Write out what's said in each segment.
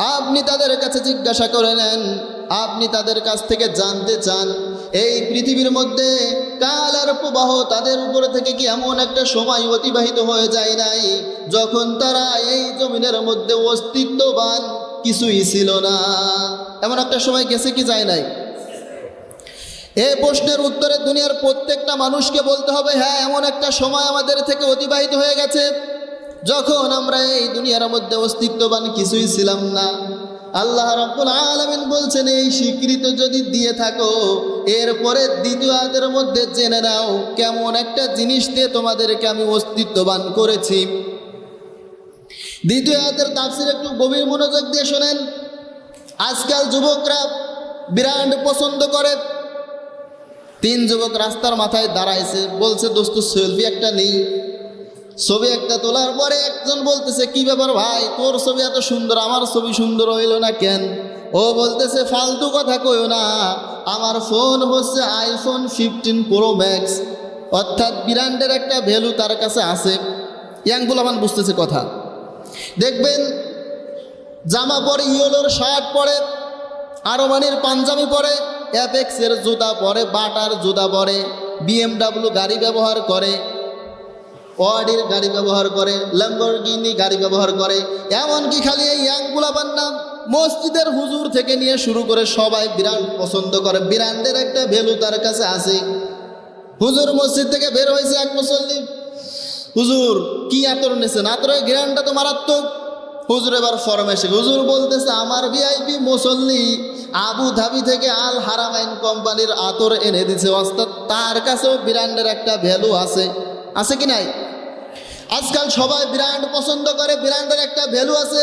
আপনি তাদের কাছে জিজ্ঞাসা করে নেন, আপনি তাদের কাছ থেকে জানতে চান, এই পৃথিবীর মধ্যে কাল আর প্রবাহ তাদের উপর থেকে কি এমন একটা সময় অতিবাহিত হয়ে যায় নাই, যখন তারা এই জমিনের মধ্যে অস্তিত্ববান কিছুই ছিল না। এমন একটা সময় গেছে কি যায় নাই? এই প্রশ্নের উত্তরে দুনিয়ার প্রত্যেকটা মানুষকে বলতে হবে হ্যাঁ এমন একটা সময় আমাদের থেকে অতিবাহিত হয়ে গেছে যখন আমরা এই দুনিয়ার মধ্যে অস্তিত্ববান কিছুই ছিলাম না, আল্লাহ রাব্বুল আলামিন বলছেন, এই স্বীকৃত যদি দিয়ে থাকো, এরপরে দ্বিতীয় আয়াতের মধ্যে জেনে নাও, কেমন একটা জিনিস দিয়ে তোমাদেরকে আমি অস্তিত্ববান করেছি। দ্বিতীয় আয়াতের তাফসির একটু গভীর মনোযোগ দিয়ে শোনেন। আজকাল যুবকরা ব্র্যান্ড পছন্দ করে। তিন যুবক রাস্তার মাথায় দাঁড়াইছে, বলছে, দোস্ত, সেলফি একটা নেই। ছবি একটা তোলার পরে একজন বলতেছে, কি ব্যাপার ভাই? তোর ছবি এত সুন্দর, আমার ছবি সুন্দর হইল না কেন? ও বলতেছে, ফালতু কথা কইও না, আমার ফোন হচ্ছে আইফোন ফিফটিন প্রো ম্যাক্স অর্থাৎ ব্র্যান্ডের একটা ভ্যালু তার কাছে আছে। ইয়াংগুলো আমার বুঝতেছে কথা। দেখবেন, জামা পরে ইয়েলোর শার্ট পরে, আরমানির পাঞ্জাবি পরে অ্যাপেক্সের জুতা পরে, বাটার জুতা পরে বিএমডাব্লিউ গাড়ি ব্যবহার করে ওয়ার্ডির গাড়ি ব্যবহার করে, ল্যাম্বরগিনি গাড়ি ব্যবহার করে, এমনকি খালি এই ইয়াংগুলা বান্না মসজিদের হুজুর থেকে নিয়ে শুরু করে সবাই বিরাট পছন্দ করে। বিরান্ডের একটা ভ্যালু তার কাছে আছে। হুজুর মসজিদ থেকে বের হয়েছে এক মুসল্লি। হুজুর, কি আতর নেছেন? আতরের গ্রানটা তো মারাত্মক। হুজুর এবার ফরমেশে হুজুর বলতেছে, আমার ভিআইপি মুসল্লি আবু ধাবি থেকে আল হারামাইন কোম্পানির আতর এনে দিছে। অর্থাৎ তার কাছেও বিরান্ডের একটা ভ্যালু আছে। আছে কি নাই? আজকাল সবাই ব্র্যান্ড পছন্দ করে, ব্র্যান্ডের একটা ভ্যালু আছে।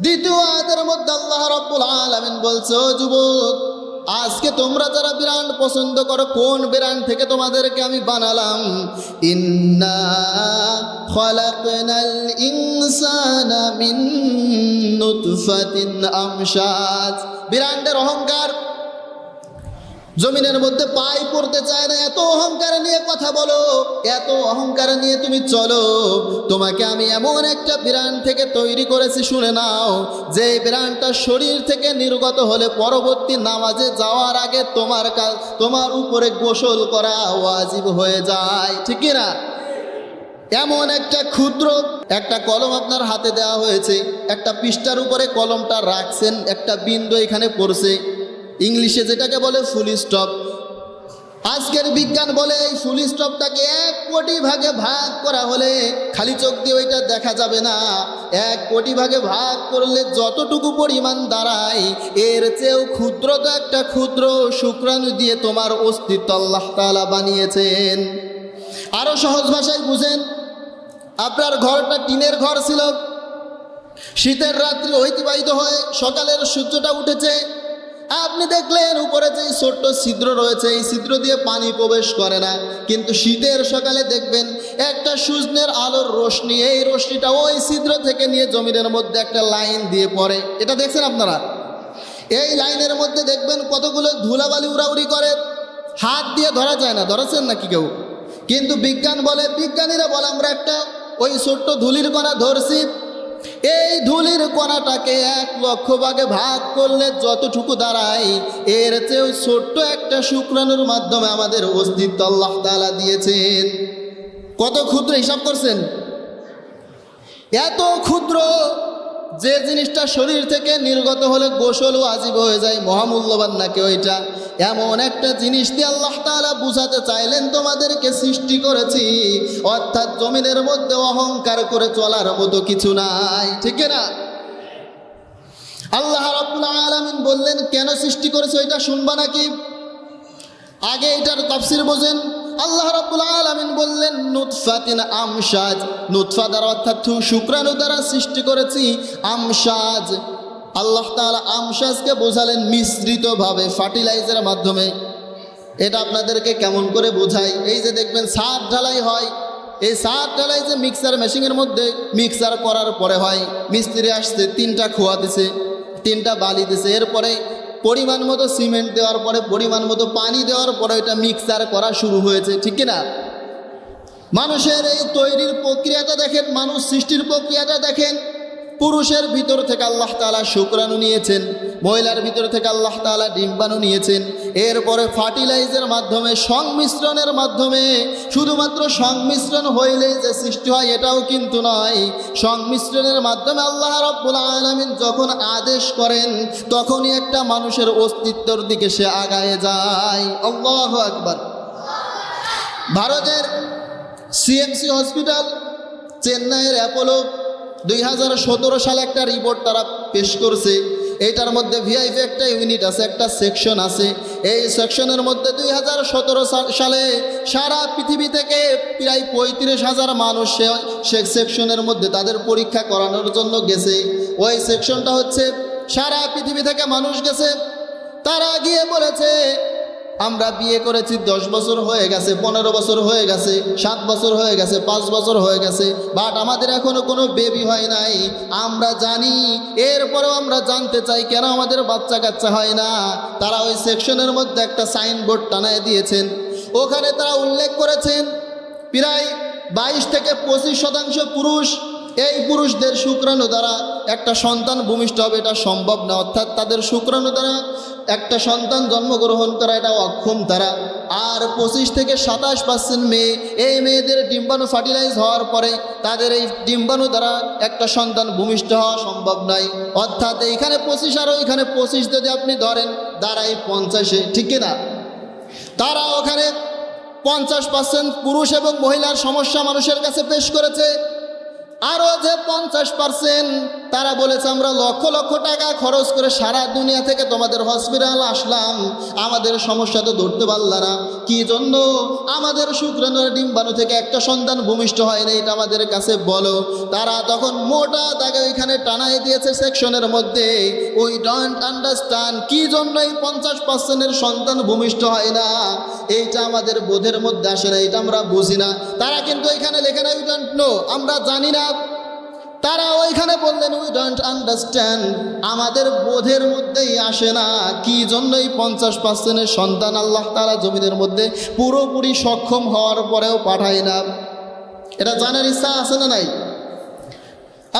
দ্বিতীয় আয়াতের মধ্যে আল্লাহ রব্বুল আলামিন বলছে যুবক, আজকে তোমরা যারা ব্র্যান্ড পছন্দ করো, কোন ব্র্যান্ড থেকে তোমাদেরকে আমি বানালাম? ইন্না খলাকনাল ইনসানা মিন নুতফাতিন আমশাজ। ব্র্যান্ডের অহংকার। জমিনের মধ্যে পাই পড়তে চায় না, এত অহংকার নিয়ে কথা বলো, এত অহংকার নিয়ে তুমি চলো। তোমাকে আমি এমন একটা বিরান থেকে তৈরি করেছি, শুনে নাও যে বিরানটা শরীর থেকে নির্গত হলে পরবর্তী নামাজে যাওয়ার আগে তোমার কাজ তোমার উপরে গোসল করা ওয়াজিব হয়ে যায়, ঠিক না? এমন একটা ক্ষুদ্র একটা কলম আপনার হাতে দেওয়া হয়েছে, একটা পৃষ্ঠার উপরে কলমটা রাখছেন, একটা বিন্দু এখানে পড়ছে। ইংলিশে যেটাকে বলে ফুল স্টপ। আজকের বিজ্ঞান বলে এই ফুল স্টপটাকে এক কোটি ভাগে ভাগ করা হলে খালি চোখ দিয়ে ওইটা দেখা যাবে না। এক কোটি ভাগে ভাগ করলে যতটুকু পরিমাণ দাঁড়ায়, এর চেয়েও ক্ষুদ্র তো একটা ক্ষুদ্র শুক্রাণু দিয়ে তোমার অস্তিত্ব আল্লাহ তালা বানিয়েছেন। আরও সহজ ভাষায় বুঝেন, আপনার ঘরটা টিনের ঘর ছিল। শীতের রাত্রি অতিবাহিত হয়ে, সকালের সূর্যটা উঠেছে আপনি দেখলেন উপরে যে ছোট্ট ছিদ্র রয়েছে, এই ছিদ্র দিয়ে পানি প্রবেশ করে না। কিন্তু শীতের সকালে দেখবেন একটা সূর্যের আলোর রশ্মি, এই রশ্মিটা ওই ছিদ্র থেকে নিয়ে জমিনের মধ্যে একটা লাইন দিয়ে পড়ে। এটা দেখছেন আপনারা? এই লাইনের মধ্যে দেখবেন কতগুলো ধুলাবালি উড়াউড়ি করে। হাত দিয়ে ধরা যায় না, ধরেছেন নাকি কেউ? কিন্তু বিজ্ঞান বলে, বিজ্ঞানীরা বলে, আমরা একটা ওই ছোট্ট ধুলির কণা ধরছি এই ধুলির কণাটাকে এক লক্ষ ভাগে ভাগ করলে যতটুকু দাঁড়াই এর চেয়েও ছোট্ট একটা শুক্রাণুর মাধ্যমে আমাদের অস্তিত্ব আল্লাহ তালা দিয়েছেন। কত ক্ষুদ্র হিসাব করছেন? এত ক্ষুদ্র যে জিনিসটা শরীর থেকে নির্গত হলে গোসল ও আজীব হয়ে যায়, মহামূল্যবান নাকি ওইটা? এমন একটা জিনিস দিয়ে আল্লাহ তাআলা বুঝাতে চাইলেন, তোমাদেরকে সৃষ্টি করেছি, অর্থাৎ জমিনের মধ্যে অহংকার করে চলার মতো কিছু নাই। ঠিক না? আল্লাহ রাব্বুল আলামিন বললেন, কেন সৃষ্টি করেছে ওইটা শুনবা নাকি? আগে এটার তাফসির বোঝেন আল্লাহ রাব্বুল আলামিন বললেন নুতফাতিন আমসাজ নুতফা দ্বারা অর্থাৎ শুক্রাণু দ্বারা সৃষ্টি করেছি আমসাজ আল্লাহ তাআলা আমসাজকে বোঝালেন মিশ্রিতভাবে, ফার্টিলাইজারের মাধ্যমে। এটা আপনাদেরকে কেমন করে বোঝাই? এই যে দেখবেন, সার ঢালাই হয়। এই সার ঢালাই যে মিক্সার মেশিনের মধ্যে মিক্সার করার পরে হয়, মিস্ত্রি আসছে, তিনটা খোয়া দিছে, তিনটা বালি দিছে, এরপরে পরিমাণ মতো সিমেন্ট দেওয়ার পরে, পরিমাণ মতো পানি দেওয়ার পরে এটা মিক্সার করা শুরু হয়েছে, ঠিক না মানুষের এই তৈরির প্রক্রিয়াটা দেখেন, মানুষ সৃষ্টির প্রক্রিয়াটা দেখেন। পুরুষের ভিতর থেকে আল্লাহ তাআলা শুক্রাণু নিয়েছেন, মহিলার ভিতর থেকে আল্লাহ তাআলা ডিম্বাণু নিয়েছেন। এরপরে ফার্টিলাইজের মাধ্যমে, সংমিশ্রণের মাধ্যমে, শুধুমাত্র সংমিশ্রণ হইলেই যে সৃষ্টি হয় এটাও কিন্তু নয়। সংমিশ্রণের মাধ্যমে আল্লাহ রব্বুল আলমিন যখন আদেশ করেন, তখনই একটা মানুষের অস্তিত্বর দিকে সে আগায় যায়। আল্লাহ আকবার। ভারতের সিএমসি হসপিটাল, চেন্নাইয়ের অ্যাপোলো দুই হাজার সতেরো সালে একটা রিপোর্ট তারা পেশ করছে। এইটার মধ্যে ভিআইপি একটা ইউনিট আছে, একটা সেকশন আছে। এই সেকশনের মধ্যে দুই হাজার সতেরো সালে সারা পৃথিবী থেকে প্রায় পঁয়ত্রিশ হাজার মানুষ সে- সে সেকশনের মধ্যে তাদের পরীক্ষা করানোর জন্য গেছে। ওই সেকশনটা হচ্ছে সারা পৃথিবী থেকে মানুষ গেছে। তারা গিয়ে বলেছে আমরা বিয়ে করেছি দশ বছর হয়ে গেছে, পনেরো বছর হয়ে গেছে, সাত বছর হয়ে গেছে, পাঁচ বছর হয়ে গেছে বাট আমাদের এখনও কোনো বেবি হয় নাই। আমরা জানি, এরপরেও আমরা জানতে চাই কেন আমাদের বাচ্চা কাচ্চা হয় না। তারা ওই সেকশনের মধ্যে একটা সাইনবোর্ড টানায় দিয়েছেন। ওখানে তারা উল্লেখ করেছেন, প্রায় বাইশ থেকে পঁচিশ শতাংশ পুরুষ এই পুরুষদের শুক্রাণু দ্বারা একটা সন্তান ভূমিষ্ঠ হবে, এটা সম্ভব না। অর্থাৎ তাদের শুক্রাণু দ্বারা একটা সন্তান জন্মগ্রহণ করা, এটা অক্ষম তারা আর পঁচিশ থেকে সাতাশ পার্সেন্ট মেয়ে, এই মেয়েদের ডিম্বাণু ফার্টিলাইজ হওয়ার পরে তাদের এই ডিম্বাণু দ্বারা একটা সন্তান ভূমিষ্ঠ হওয়া সম্ভব নয়। অর্থাৎ এইখানে পঁচিশ আর ওইখানে পঁচিশ যদি আপনি ধরেন, দাঁড়াই পঞ্চাশে, ঠিক কিনা? তারা ওখানে পঞ্চাশ পার্সেন্ট পুরুষ এবং মহিলার সমস্যা মানুষের কাছে পেশ করেছে। আরও যে পঞ্চাশ পার্সেন্ট তারা বলেছে, আমরা লক্ষ লক্ষ টাকা খরচ করে সারা দুনিয়া থেকে তোমাদের হসপিটাল আসলাম। আমাদের সমস্যা তো ধরতে পারলা না। কি জন্য? আমাদের শুক্রাণুর ডিম্বাণু থেকে একটা সন্তান ভূমিষ্ঠ হয় না এটা আমাদের কাছে বলো। তারা তখন মোটা তাকে ওইখানে টানাই দিয়েছে সেকশনের মধ্যে। ওই ডোন্ট আন্ডারস্ট্যান্ড কি জন্য এই পঞ্চাশ পার্সেন্টের সন্তান ভূমিষ্ঠ হয় না? এইটা আমাদের বোধের মধ্যে আসে না, এটা আমরা বুঝি না। তারা কিন্তু এখানে লেখে না উই ডোন্ট নো আমরা জানি না। তারা ওইখানে বললেন উই ডোন্ট আন্ডারস্ট্যান্ড আমাদের বোধের মধ্যেই আসে না। কি জন্য এই পঞ্চাশ পার্সেন্টের সন্তান আল্লাহ তারা জমিনের মধ্যে পুরোপুরি সক্ষম হওয়ার পরেও পাঠায় না? এটা জানার ইচ্ছা আছে না নাই?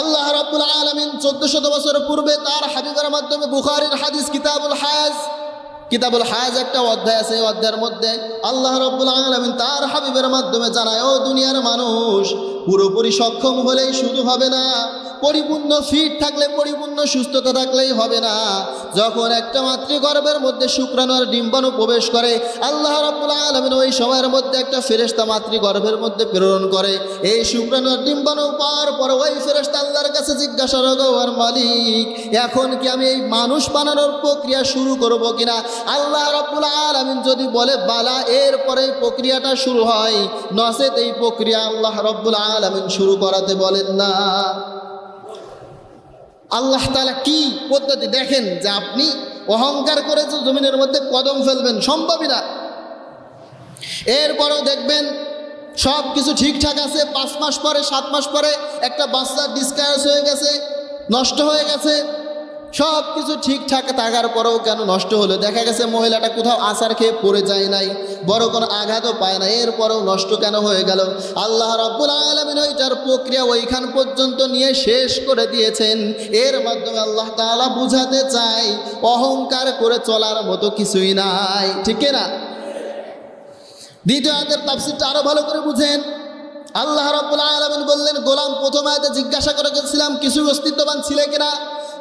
আল্লাহ রাব্বুল আলামিন চোদ্দ শত বছর পূর্বে তার হাবিবের মাধ্যমে বুখারির হাদিস কিতাবুল হায়াজ কিতাবুল হায়াজ একটা অধ্যায় আছে, এই অধ্যায়ের মধ্যে আল্লাহ রব্বুল আলমিন তার হাবিবের মাধ্যমে জানায়, ও দুনিয়ার মানুষ, পুরোপুরি সক্ষম হলেই শুধু হবে না পরিপূর্ণ ফিট থাকলে, পরিপূর্ণ সুস্থতা থাকলেই হবে না। যখন একটা মাতৃগর্ভের মধ্যে শুক্রাণু আর ডিম্বাণু প্রবেশ করে, আল্লাহ রাব্বুল আলমিন ওই সময়ের মধ্যে একটা ফেরেশতা মাতৃগর্ভের মধ্যে প্রেরণ করে। এই শুক্রাণু আর ডিম্বাণু পাওয়ার পর ওই ফেরেশতা আল্লাহর কাছে জিজ্ঞাসা রগো মালিক, এখন কি আমি এই মানুষ বানানোর প্রক্রিয়া শুরু করব কিনা? আল্লাহ রাব্বুল আলামিন যদি বলে, বালা এরপরে প্রক্রিয়াটা শুরু হয়। নসেত এই প্রক্রিয়া আল্লাহ রব্বুল আলামিন শুরু করাতে বলেন না। আল্লাহ তালা কি পদ্ধতি দেখেন যে আপনি অহংকার করে যে জমিনের মধ্যে কদম ফেলবেন? সম্ভবই না এরপরেও দেখবেন সব কিছু ঠিকঠাক আছে। পাঁচ মাস পরে, সাত মাস পরে একটা বাচ্চা ডিসকাস হয়ে গেছে, নষ্ট হয়ে গেছে। সব কিছু ঠিকঠাক থাকার পরেও কেন নষ্ট হলো? দেখা গেছে মহিলাটা কোথাও আসার খেয়ে পড়ে যায় নাই, বড় কোনো আঘাতও পায় না এরপরেও নষ্ট কেন হয়ে গেল? আল্লাহ রব্বুল আলমিন ওইটার প্রক্রিয়া ওইখান পর্যন্ত নিয়ে শেষ করে দিয়েছেন। এর মাধ্যমে আল্লাহ তালা বুঝাতে চাই অহংকার করে চলার মতো কিছুই নাই। ঠিক না দ্বিতীয় আয়াতের তাফসিরটা আরও ভালো করে বুঝেন। আল্লাহ রাব্বুল আলামিন বললেন, গোলাম প্রথম আয়াতে জিজ্ঞাসা করে গেছিলাম, কিছু অস্তিত্ববান ছিলে কিনা?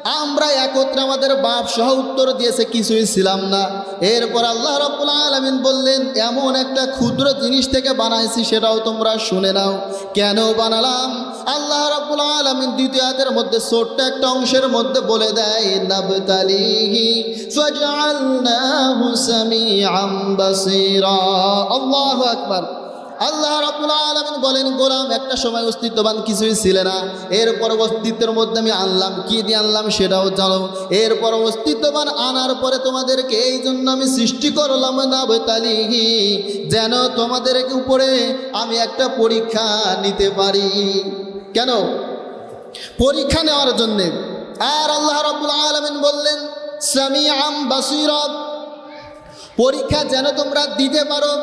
আমরা একত্রে আমাদের বাপ সহ উত্তর দিয়েছে, কিছুই ছিলাম না। এরপর আল্লাহ রাব্বুল আলামিন বললেন, এমন একটা ক্ষুদ্র জিনিস থেকে বানাইছি, সেটাও তোমরা শুনে নাও। কেন বানালাম? আল্লাহ রাব্বুল আলামিন দ্বিতীয় আয়াতের মধ্যে ছোট্ট একটা অংশের মধ্যে বলে দেয়, নাবতালিহি আল্লাহু আকবার। আল্লাহ রাব্বুল আলামিন বলেন, গোলাম, একটা সময় অস্তিত্ববান কিছুই ছিল না। এরপর অস্তিত্বের মধ্যে আমি আনলাম, কি দিয়ে আনলাম সেটাও জানো। এরপর অস্তিত্ববান আনার পরে তোমাদেরকে এই জন্য আমি সৃষ্টি করলাম না বেতালিহি যেন তোমাদের উপরে আমি একটা পরীক্ষা নিতে পারি। কেন? পরীক্ষা নেওয়ার জন্যে। আর আল্লাহ রাব্বুল আলামিন বললেন, সামিআম বাসীরা, পরীক্ষা যেন তোমরা দিতে পারো।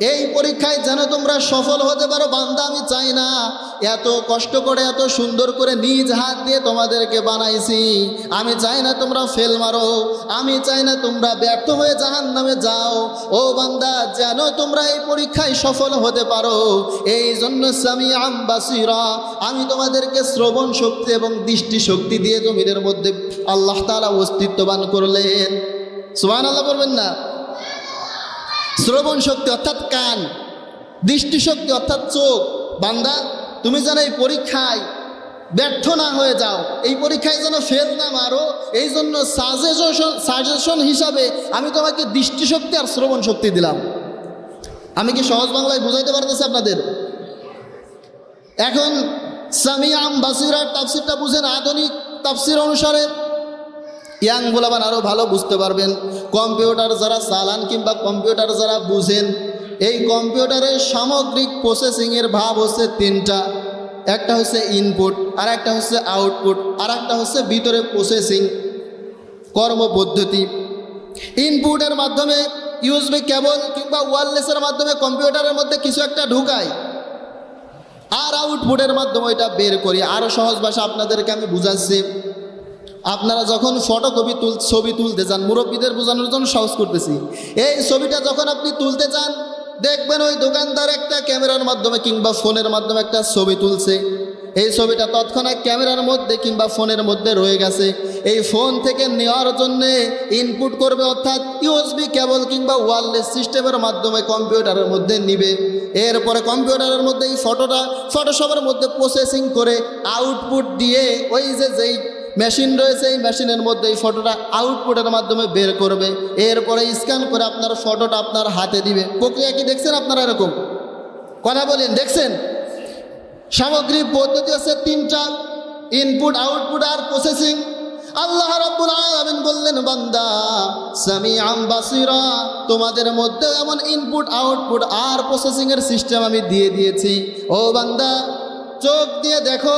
এই পরীক্ষায় যেন তোমরা সফল হতে পারো, বান্দা আমি চাই না। এত কষ্ট করে, এত সুন্দর করে নিজ হাত দিয়ে তোমাদেরকে বানাইছি। আমি চাই না তোমরা ফেল মারো। আমি চাই না তোমরা ব্যর্থ হয়ে জাহান নামে যাও। ও বান্দা, যেন তোমরা এই পরীক্ষায় সফল হতে পারো। এই জন্য স্বামী আমবাসিরা আমি তোমাদেরকে শ্রবণ শক্তি এবং দৃষ্টি শক্তি দিয়ে জমিনের মধ্যে আল্লাহ তালা অস্তিত্ববান করলেন। সুমান আল্লাহ বলবেন না? শ্রবণ শক্তি অর্থাৎ কান দৃষ্টিশক্তি অর্থাৎ চোখ। বান্দা, তুমি যেন এই পরীক্ষায় ব্যর্থ না হয়ে যাও। এই পরীক্ষায় যেন ফেল না মারো, এই জন্য সাজেশন সাজেশন হিসাবে আমি তোমাকে দৃষ্টিশক্তি আর শ্রবণ শক্তি দিলাম। আমি কি সহজ বাংলায় বুঝাইতে পারতেছি আপনাদের? এখন সামিয়াম বাসিরার তাফসিরটা বুঝেন আধুনিক তাফসির অনুসারে। ইয়াং বলাবান আরও ভালো বুঝতে পারবেন। কম্পিউটার যারা চালান কিংবা কম্পিউটার যারা বুঝেন, এই কম্পিউটারের সামগ্রিক প্রসেসিংয়ের ভাব হচ্ছে তিনটা। একটা হচ্ছে ইনপুট আর একটা হচ্ছে আউটপুট আর একটা হচ্ছে ভিতরে প্রসেসিং কর্মপদ্ধতি। ইনপুটের মাধ্যমে ইউএসবি কেবল কিংবা ওয়ারলেসের মাধ্যমে কম্পিউটারের মধ্যে কিছু একটা ঢুকায় আর আউটপুটের মাধ্যমে ওইটা বের করি। আরও সহজ ভাষা আপনাদেরকে আমি বুঝাচ্ছি। আপনারা যখন ফটোকপি তুল, ছবি তুলতে যান, মুরব্বীদের বোঝানোর জন্য সহজ করতেছি। এই ছবিটা যখন আপনি তুলতে চান, দেখবেন ওই দোকানদার একটা ক্যামেরার মাধ্যমে কিংবা ফোনের মাধ্যমে একটা ছবি তুলছে। এই ছবিটা তৎক্ষণাৎ ক্যামেরার মধ্যে কিংবা ফোনের মধ্যে রয়ে গেছে। এই ফোন থেকে নেওয়ার জন্য ইনপুট করবে, অর্থাৎ ইউএসবি কেবল কিংবা ওয়ারলেস সিস্টেমের মাধ্যমে কম্পিউটারের মধ্যে নিবে। এরপরে কম্পিউটারের মধ্যে এই ফটোটা ফটোশপের মধ্যে প্রসেসিং করে আউটপুট দিয়ে ওই যে যেই মেশিন রয়েছে, এই মেশিনের মধ্যে এই ফটোটা আউটপুটের মাধ্যমে বের করবে। এরপরে স্ক্যান করে আপনার ফটোটা আপনার হাতে দিবে। প্রক্রিয়া কি দেখছেন আপনারা এরকম? কথা বলেন, দেখছেন? সামগ্রিক পদ্ধতি আছে তিনটা ইনপুট আউটপুট আর প্রসেসিং আল্লাহ রাব্বুল আলামিন বললেন, বান্দা সামিআম বাসিরা, তোমাদের মধ্যে এমন ইনপুট আউটপুট আর প্রসেসিং এর সিস্টেম আমি দিয়ে দিয়েছি। ও বান্দা, চোখ দিয়ে দেখো।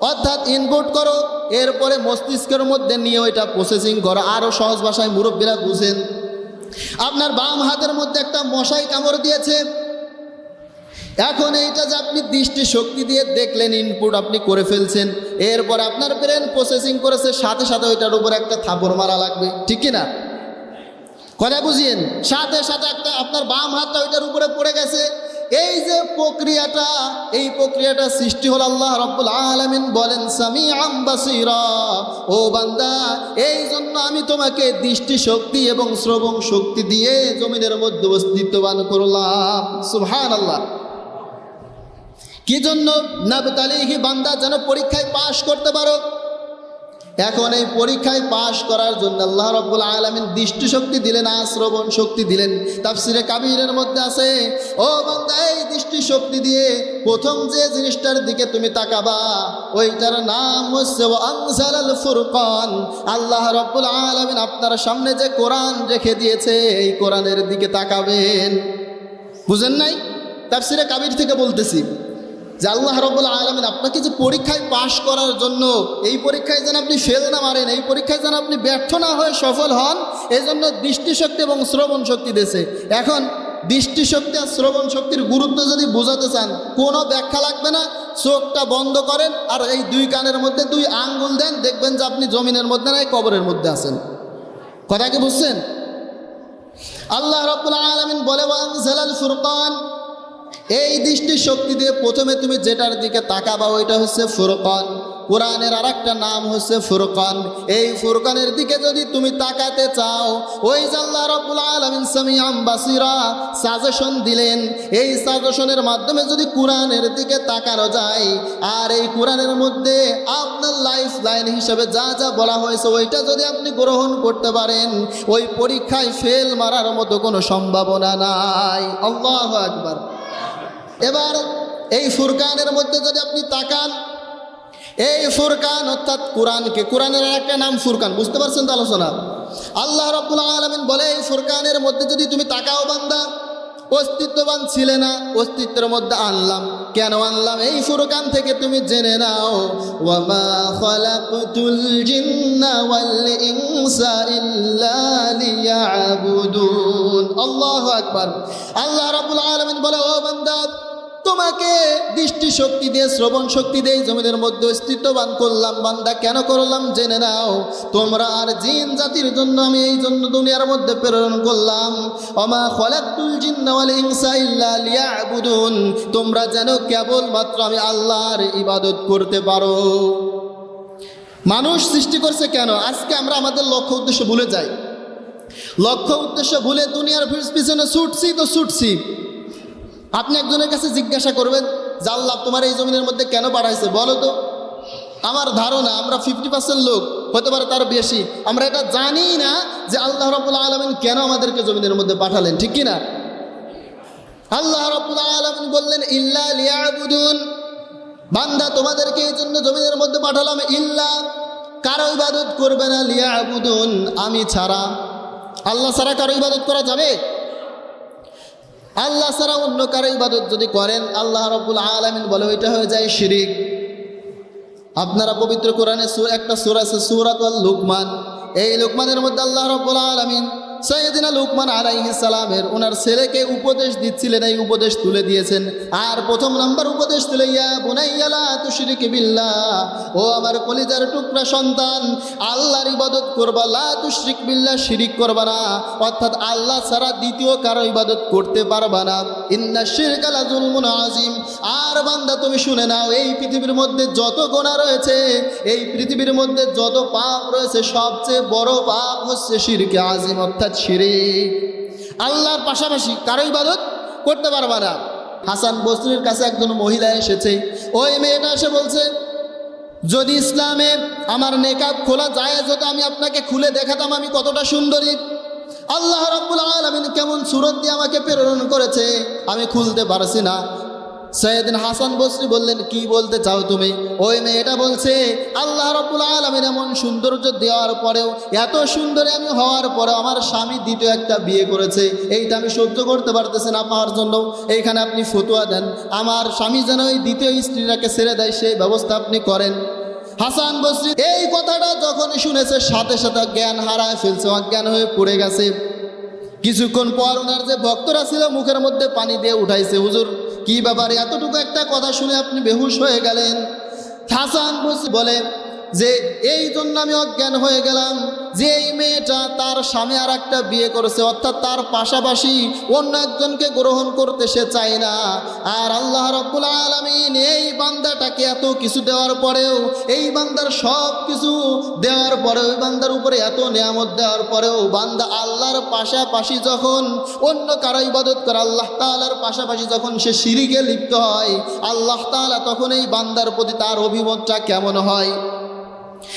অর্থাৎ ইনপুট করো, এরপরে মস্তিষ্কের মধ্যে নিয়ে ওইটা প্রসেসিং করো। আরও সহজ ভাষায় মুরব্বীরা বুঝেন। আপনার বাম হাতের মধ্যে একটা মশাই কামড় দিয়েছে। এখন এইটা যে আপনি দৃষ্টি শক্তি দিয়ে দেখলেন ইনপুট আপনি করে ফেলছেন। এরপর আপনার ব্রেন প্রসেসিং করেছে, সাথে সাথে ওইটার উপর একটা থাপড় মারা লাগবে। ঠিক কি না কথা বুঝিয়েন? সাথে সাথে একটা আপনার বাম হাতটা ওইটার উপরে পড়ে গেছে। এই যে প্রক্রিয়াটা, এই প্রক্রিয়াটা সৃষ্টি হল আল্লাহ রব্বুল আলমিন বলেন সামি বাসিরা, ও বান্দা, এই জন্য আমি তোমাকে দৃষ্টি শক্তি এবং শ্রবণ শক্তি দিয়ে জমিনের মধ্যে অস্তিত্ববান করলাম। সুহান আল্লাহ কি জন্য? নাবতালিহি বান্দা যেন পরীক্ষায় পাশ করতে পারো। এখন এই পরীক্ষায় পাশ করার জন্য আল্লাহ রব্বুল আলমিন দৃষ্টিশক্তি দিলেন আর শ্রবণ শক্তি দিলেন। তাফসিরে কাবিরের মধ্যে আছে, ও বান্দা, এই দৃষ্টিশক্তি দিয়ে প্রথম যে জিনিসটার দিকে তুমি তাকাবা, ওইটার নাম হচ্ছে আনসাল ফুরকান। আল্লাহ রব্বুল আলমিন আপনার সামনে যে কোরআন রেখে দিয়েছে, এই কোরআনের দিকে তাকাবেন। বুঝেন নাই? তাফসিরে কাবির থেকে বলতেছি। যে আল্লাহ রব্বুল আলমিন আপনাকে যে পরীক্ষায় পাশ করার জন্য এই পরীক্ষায় যেন আপনি ফেল না মারেন, এই পরীক্ষায় যেন আপনি ব্যর্থ না হয়ে সফল হন এই জন্য দৃষ্টিশক্তি এবং শ্রবণ শক্তি দিয়েছে। এখন দৃষ্টিশক্তি আর শ্রবণ শক্তির গুরুত্ব যদি বোঝাতে চান, কোনো ব্যাখ্যা লাগবে না। চোখটা বন্ধ করেন আর এই দুই কানের মধ্যে দুই আঙ্গুল দেন, দেখবেন যে আপনি জমিনের মধ্যে নাই কবরের মধ্যে আছেন। কথা কি বুঝছেন? আল্লাহ রব্বুল আলমিন বলে বলেন, জেলাল ফুরকান এই দৃষ্টি শক্তি দিয়ে প্রথমে তুমি যেটার দিকে তাকাবা ওইটা হচ্ছে ফুরকান। কোরআনের আর একটা নাম হচ্ছে ফুরকান। এই ফুরকানের দিকে যদি তুমি তাকাতে চাও, ওই জাল্লা রব্বুল আলমিন সামিয়াম সাজেশন দিলেন, এই সাজেশনের মাধ্যমে যদি কোরআনের দিকে তাকানো যায়, আর এই কোরআনের মধ্যে আপনার লাইফ লাইন হিসেবে যা যা বলা হয়েছে ওইটা যদি আপনি গ্রহণ করতে পারেন, ওই পরীক্ষায় ফেল মারার মতো কোনো সম্ভাবনা নাই। আল্লাহ একবার এবার এই ফুরকানের মধ্যে যদি আপনি তাকান, এই ফুরকান অর্থাৎ কোরআনকে, কোরআনের একটা নাম ফুরকান, বুঝতে পারছেন তো আলোচনা? আল্লাহ রব্বুল আলমিন বলে, এই ফুরকানের মধ্যে যদি তুমি তাকাও বান্দা, অস্তিত্ববান ছিলে না, অস্তিত্বের মধ্যে আনলাম। কেন আনলাম? এই ফুরকান থেকে তুমি জেনে নাও, ওয়ামা খালাকতুল জিন্না আল্লাহ আকবার। আল্লাহ রাবুল আলমিন বলে, ও বান্দা তোমাকে দৃষ্টি শক্তি দিয়ে, শ্রবণ শক্তি দিয়ে এই জমিনের মধ্যে অস্তিত্ববান করলাম। বান্দা, কেন করলাম জেনে নাও। তোমরা আর জিন জাতির জন্য আমি এই জন্য দুনিয়ার মধ্যে প্রেরণ করলাম। অমা খলাকুল জিন্নাওয়াল তোমরা যেন কেবলমাত্র আমি আল্লাহর ইবাদত করতে পারো। মানুষ সৃষ্টি করছে কেন? আজকে আমরা আমাদের লক্ষ্য উদ্দেশ্য ভুলে যাই। লক্ষ্য উদ্দেশ্য ভুলে দুনিয়ার পিছনে ছুটছি তো ছুটছি। আপনি একজনের কাছে জিজ্ঞাসা করবেন, যে আল্লাহ তোমার এই জমিনের মধ্যে কেন পাঠাইছে বলো তো। আমার ধারণা, আমরা ফিফটি পার্সেন্ট লোক, হতে পারে তার বেশি। আমরা এটা জানি না যে আল্লাহ রবুল্লা আলমিন কেন আমাদেরকে জমিনের মধ্যে পাঠালেন, ঠিক কি না আল্লাহ রবুল্লা আলমিন বললেন, ইল্লা লিয়াবুদুন। বান্দা, তোমাদেরকে এই জন্য জমিনের মধ্যে পাঠালাম, ইল্লা। কারও ইবাদত করবে না, লিয়াবুদুন। আমি ছাড়া। আল্লাহ ছাড়া কারও ইবাদত করা যাবে? আল্লাহ ছাড়া অন্য কারও ইবাদত যদি করেন, আল্লাহ রব্বুল আলমিন বলে, ওইটা হয়ে যায় শিরিক। আপনারা পবিত্র কোরআনে একটা সুর আছে সুরাত লুকমান। এই লুকমানের মধ্যে আল্লাহ রব্বুল আলমিন সৈয়দিনা লুকমান আলাইহিস সালামের ওনার ছেলেকে উপদেশ দিচ্ছিলেন, এই উপদেশ তুলে দিয়েছেন। আর প্রথম নাম্বার উপদেশ তুলে, ইয়া বুনাইয়ালা তুশরিক বিল্লাহ, ও আমার কলিজার টুকরা সন্তান, আল্লাহর ইবাদত করবা, লা তুশরিক বিল্লাহ শিরিক করবা না, অর্থাৎ আল্লাহ ছাড়া দ্বিতীয় কারও ইবাদত করতে পারবা না। ইন্না শিরকা লা যুলমুন আজিম আর বান্দা তুমি শুনে নাও, এই পৃথিবীর মধ্যে যত গোনা রয়েছে, এই পৃথিবীর মধ্যে যত পাপ রয়েছে, সবচেয়ে বড় পাপ হচ্ছে শিরকে আজিম অর্থাৎ শিরিক। আল্লাহর পাশাপাশি কারও ইবাদত করতে পারবা না। হাসান বস্তির কাছে একজন মহিলা এসেছে। ওই মেয়েটা এসে বলছে, যদি ইসলামে আমার নেকাব খোলা যায়, যদি আমি আপনাকে খুলে দেখাতাম আমি কতটা সুন্দরী। আল্লাহ রব্বুল আলমিন কেমন সুরত দিয়ে আমাকে প্রেরণ করেছে। আমি খুলতে পারছি না। সৈয়দিন হাসান বসরি বললেন, কি বলতে চাও তুমি? ওই মেয়েটা বলছে, আল্লাহ রব্বুল আলমিন এমন সৌন্দর্য দেওয়ার পরেও, এত সুন্দরী আমি হওয়ার পরেও আমার স্বামী দ্বিতীয় একটা বিয়ে করেছে। এইটা আমি সহ্য করতে পারতেছি না পাওয়ার জন্য। এইখানে আপনি ফতুয়া দেন। আমার স্বামী যেন ওই দ্বিতীয় স্ত্রীটাকে ছেড়ে দেয়, সেই ব্যবস্থা আপনি করেন। হাসান বসরি এই কথাটা যখন শুনেছে, সাথে সাথে জ্ঞান হারায় ফেলছে, অজ্ঞান হয়ে পড়ে গেছে। কিছুক্ষণ পর ওনার যে ভক্তরা ছিল, মুখের মধ্যে পানি দিয়ে উঠাইছে, হুজুর কি ব্যাপারে? এতটুকু একটা কথা শুনে আপনি বেহুশ হয়ে গেলেন। হাসান বলে যে এই জন্য আমি অজ্ঞান হয়ে গেলাম, যে এই মেয়েটা তার স্বামী আর একটা বিয়ে করেছে, অর্থাৎ তার পাশাপাশি অন্য একজনকে গ্রহণ করতে সে চায় না। আর আল্লাহ রব্বুল আলমিন এই বান্দাটাকে এত কিছু দেওয়ার পরেও, এই বান্দার সব কিছু দেওয়ার পরেও ওই বান্দার উপরে এত নিয়ামত দেওয়ার পরেও, বান্দা আল্লাহর পাশাপাশি যখন অন্য কারও ইবাদত করে, আল্লাহ তালার পাশাপাশি যখন সে সিঁড়িকে লিপ্ত হয়, আল্লাহ তালা তখন এই বান্দার প্রতি তার অভিমতটা কেমন হয়?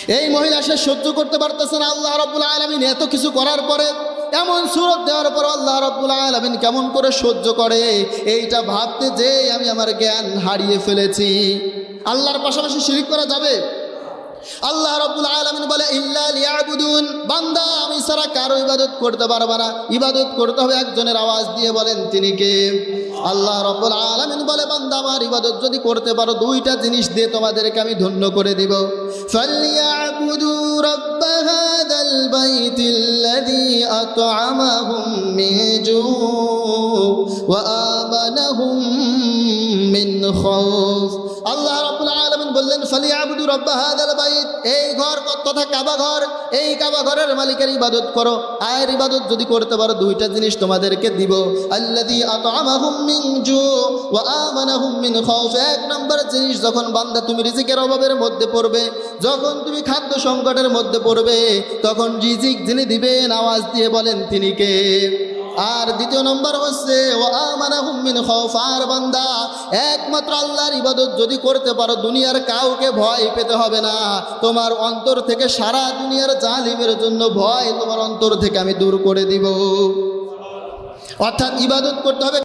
এই মহিলা সে সহ্য করতে পারতেছে না। আল্লাহ রব্বুল আলমিন এত কিছু করার পরে এমন সুরত দেওয়ার পর আল্লাহ রব্বুল আলমিন কেমন করে সহ্য করে? এইটা ভাবতে যে আমি আমার জ্ঞান হারিয়ে ফেলেছি। আল্লাহর পাশাপাশি শিরিক করা যাবে? আল্লাহ রব্বুল আলমিন বলে, ইল্লা লিয়াবুদুন। বান্দা, আমি সারা কারও ইবাদত করতে পারবা না। ইবাদত করতে হবে একজনের আওয়াজ দিয়ে বলেন, তিনি কে? আল্লাহ রব্বুল আলমিন বলে, বান্দা, আমার ইবাদত যদি করতে পারো, দুইটা জিনিস দিয়ে তোমাদেরকে আমি ধন্য করে দিব। হাদাল আল্লাহ রাব্বুল আলামিন বললেন, ফালিয়াবুদু রব্ব হাদাল বাইত। এই ঘর তথা কাবা ঘর, এই কাবা ঘরের মালিকের ইবাদত করো। আয়ের ইবাদত যদি করতে পারো, দুইটা জিনিস তোমাদেরকে দিব। আল্লাযী আত'আমাহুম মিন জু ওয়া আমানাহুম মিন খাউফ। এক নম্বর জিনিস, যখন বান্দা তুমি রিজিকের অভাবের মধ্যে পড়বে, যখন তুমি খাদ্য সংকটের মধ্যে পড়বে, তখন রিজিক যিনি দিবেন, আওয়াজ দিয়ে বলেন, তিনি কে? আর দ্বিতীয় নম্বর হচ্ছে ও আমানাহুম মিন খাউফ আর বান্দা। একমাত্র আল্লাহর ইবাদত যদি করতে পারো, দুনিয়ার কাউকে ভয় পেতে হবে না। তোমার অন্তর থেকে সারা দুনিয়ার জালিমের জন্য ভয় তোমার অন্তর থেকে আমি দূর করে দিব। অর্থাৎ ইবাদত করতে হবে